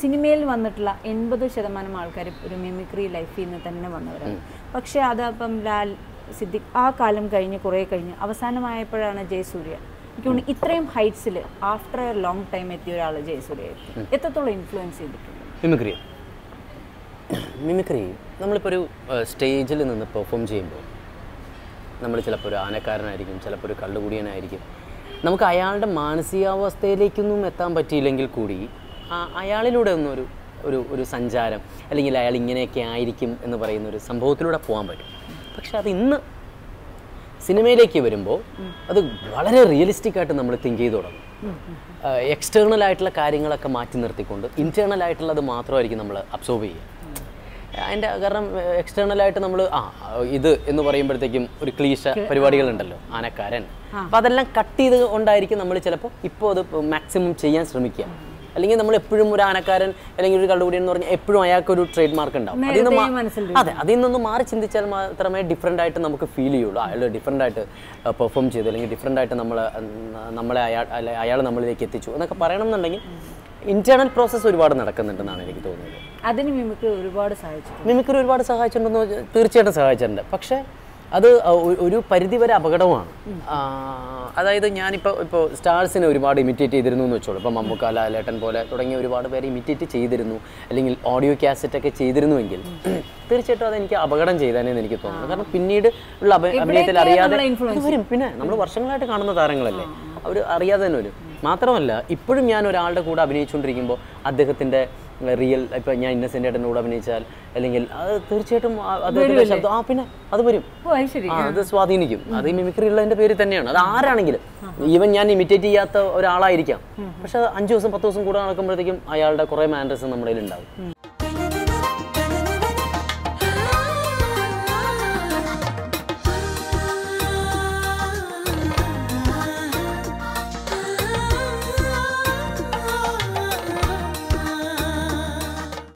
സിനിമയിൽ വന്നിട്ടുള്ള എൺപത് ശതമാനം ആൾക്കാർ ഒരു മിമിക്രി ലൈഫിൽ നിന്ന് തന്നെ വന്നവരാണ്. പക്ഷേ അതപ്പം ലാൽ സിദ്ദിഖ് ആ കാലം കഴിഞ്ഞ് കുറേ കഴിഞ്ഞ് അവസാനമായപ്പോഴാണ് ജയസൂര്യ. എനിക്ക് തോന്നുന്നു ഇത്രയും ഹൈറ്റ്സിൽ ആഫ്റ്റർ എ ലോങ് ടൈം എത്തിയ ഒരാൾ ജയസൂര്യ എത്രത്തോളം ഇൻഫ്ലുവൻസ് ചെയ്തിട്ടുണ്ട്? മിമിക്രി മിമിക്രി നമ്മളിപ്പോൾ ഒരു സ്റ്റേജിൽ നിന്ന് പെർഫോം ചെയ്യുമ്പോൾ നമ്മൾ ചിലപ്പോൾ ഒരു ആനക്കാരനായിരിക്കും ചിലപ്പോൾ ഒരു കള്ളുകുടിയനായിരിക്കും. നമുക്ക് അയാളുടെ മാനസികാവസ്ഥയിലേക്കൊന്നും എത്താൻ പറ്റിയില്ലെങ്കിൽ കൂടി അയാളിലൂടെ ഒന്നൊരു ഒരു ഒരു സഞ്ചാരം അല്ലെങ്കിൽ അയാൾ ഇങ്ങനെയൊക്കെ ആയിരിക്കും എന്ന് പറയുന്ന ഒരു സംഭവത്തിലൂടെ പോകാൻ പറ്റും. പക്ഷെ അത് ഇന്ന് സിനിമയിലേക്ക് വരുമ്പോൾ അത് വളരെ റിയലിസ്റ്റിക് ആയിട്ട് നമ്മൾ തിങ്ക് ചെയ്ത് തുടങ്ങും. എക്സ്റ്റേണൽ ആയിട്ടുള്ള കാര്യങ്ങളൊക്കെ മാറ്റി നിർത്തിക്കൊണ്ട് ഇന്റേർണൽ ആയിട്ടുള്ളത് മാത്രമായിരിക്കും നമ്മൾ അബ്സോർവ് ചെയ്യുക. അതിന്റെ കാരണം എക്സ്റ്റേണൽ ആയിട്ട് നമ്മൾ ആ ഇത് എന്ന് പറയുമ്പോഴത്തേക്കും ഒരു ക്ലീശ പരിപാടികളുണ്ടല്ലോ ആനക്കാരൻ. അപ്പം അതെല്ലാം കട്ട് ചെയ്ത് കൊണ്ടായിരിക്കും നമ്മൾ ചിലപ്പോൾ ഇപ്പോൾ അത് മാക്സിമം ചെയ്യാൻ ശ്രമിക്കുക. അല്ലെങ്കിൽ നമ്മൾ എപ്പോഴും ഒരു ആനക്കാരൻ അല്ലെങ്കിൽ ഒരു കള്ളുകൂടിയൻ എന്ന് പറഞ്ഞാൽ എപ്പോഴും അയാൾക്ക് ഒരു ട്രേഡ് മാർക്ക് ഉണ്ടാവും. അതിൽ നിന്ന് അതെ അതിൽ നിന്നൊന്ന് മാറി ചിന്തിച്ചാൽ മാത്രമേ ഡിഫറെന്റ് ആയിട്ട് നമുക്ക് ഫീൽ ചെയ്യുള്ളൂ. അയാൾ ഡിഫറെന്റ് ആയിട്ട് പെർഫോം ചെയ്തു അല്ലെങ്കിൽ ഡിഫറെന്റ് ആയിട്ട് നമ്മൾ നമ്മളെ അയാൾ അയാൾ നമ്മളിലേക്ക് എത്തിച്ചു എന്നൊക്കെ പറയണം എന്നുണ്ടെങ്കിൽ ഇന്റേണൽ പ്രോസസ്സ് ഒരുപാട് നടക്കുന്നുണ്ടെന്നാണ് എനിക്ക് തോന്നുന്നത്. അതിന് മിമിക്രി ഒരുപാട് സഹായിച്ചു മിമിക്രി ഒരുപാട് സഹായിച്ചിട്ടുണ്ടെന്ന് തീർച്ചയായിട്ടും സഹായിച്ചിട്ടുണ്ട്. പക്ഷേ അത് ഒരു പരിധിവരെ അപകടമാണ് അതായത് ഞാനിപ്പോൾ ഇപ്പോൾ സ്റ്റാർസിനെ ഒരുപാട് ഇമിറ്റേറ്റ് ചെയ്തിരുന്നു എന്ന് വെച്ചോളൂ. ഇപ്പോൾ മമ്മൂക്ക ലാലേട്ടൻ പോലെ തുടങ്ങിയ ഒരുപാട് പേര് ഇമിറ്റേറ്റ് ചെയ്തിരുന്നു. അല്ലെങ്കിൽ ഓഡിയോ കാസറ്റ് ഒക്കെ ചെയ്തിരുന്നുവെങ്കിൽ തീർച്ചയായിട്ടും അതെനിക്ക് അപകടം ചെയ്തേനെന്ന് എനിക്ക് തോന്നുന്നു. കാരണം പിന്നീട് ഉള്ള അഭിനയത്തിൽ അറിയാതെ വരും. പിന്നെ നമ്മൾ വർഷങ്ങളായിട്ട് കാണുന്ന താരങ്ങളല്ലേ? അവർ അറിയാതെ തന്നെ വരും. മാത്രമല്ല ഇപ്പോഴും ഞാൻ ഒരാളുടെ കൂടെ അഭിനയിച്ചുകൊണ്ടിരിക്കുമ്പോൾ അദ്ദേഹത്തിന്റെ റിയൽ ഇപ്പം ഞാൻ ഇന്നസെന്റ് ആയിട്ട് അഭിനയിച്ചാൽ അല്ലെങ്കിൽ അത് തീർച്ചയായിട്ടും ആ- അദ്ദേഹത്തിന്റെ ശബ്ദം. ആ പിന്നെ അത് വരും. അത് സ്വാധീനിക്കും. അത് ഈ മിമിക്രി ഉള്ളതിന്റെ പേര് തന്നെയാണ്. അത് ആരാണെങ്കിലും. ഈവൻ ഞാൻ ഇമിറ്റേറ്റ് ചെയ്യാത്ത ഒരാളായിരിക്കാം. പക്ഷെ അഞ്ചു ദിവസം പത്ത് ദിവസം കൂടെ നടക്കുമ്പോഴത്തേക്കും അയാളുടെ കുറെ മാനറസ് നമ്മുടെ ഉണ്ടാവും